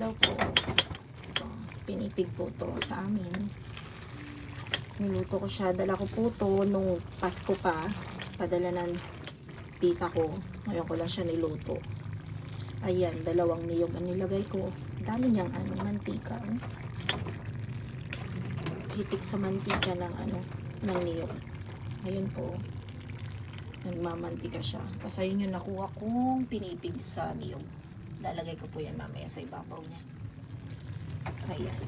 Hello po. Pinipig po to sa amin. Niluto ko siya. Dala ko po to nung Pasko pa. Padala ng tita ko. Ngayon ko lang siya niluto. Ayan, dalawang niyog ang nilagay ko. Dami niyang ano, mantika. oh. Hitik sa mantika ng ano, ng niyog. Ayun po. Nagmamantika siya. Tapos ayun yung nakuha kong pinipig sa niyog. Lalagay ko po yan mamaya sa ibabaw niya. Ayan.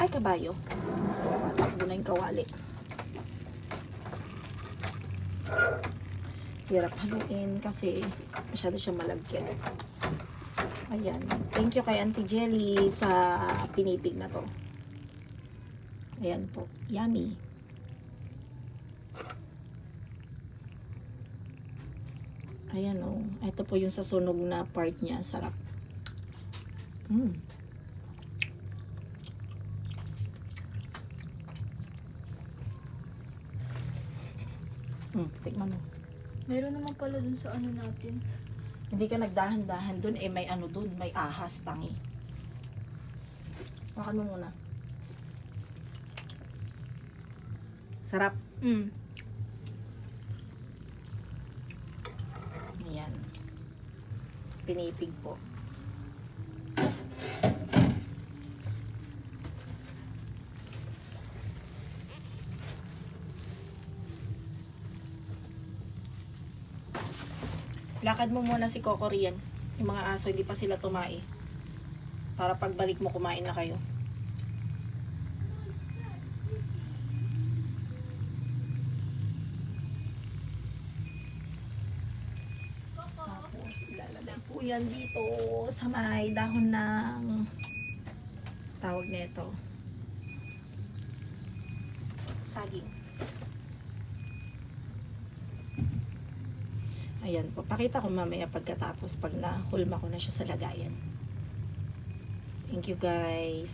Ay, kabayo. Matakbo na yung kawali. Hirap haluin kasi masyado siya malagkit. Ayan. Thank you kay Auntie Jelly sa pinipig na to. Ayan po. Yummy. Ayan o. Ito po yung sa sunog na part niya. Sarap. Mm. Mm, tikman mo. Meron naman pala dun sa ano natin. Hindi ka nagdahan-dahan dun, eh may ano dun, may ahas tangi. Makan mo muna. Sarap. Mm. Ayan. Pinipig po. Lakad mo muna si Coco riyan. Yung mga aso, hindi pa sila tumai. Para pagbalik mo, kumain na kayo. Tapos, po yan dito sa may dahon ng tawag nito. Saging. Ayan po. Pakita ko mamaya pagkatapos pag nahulma ko na siya sa lagayan. Thank you guys.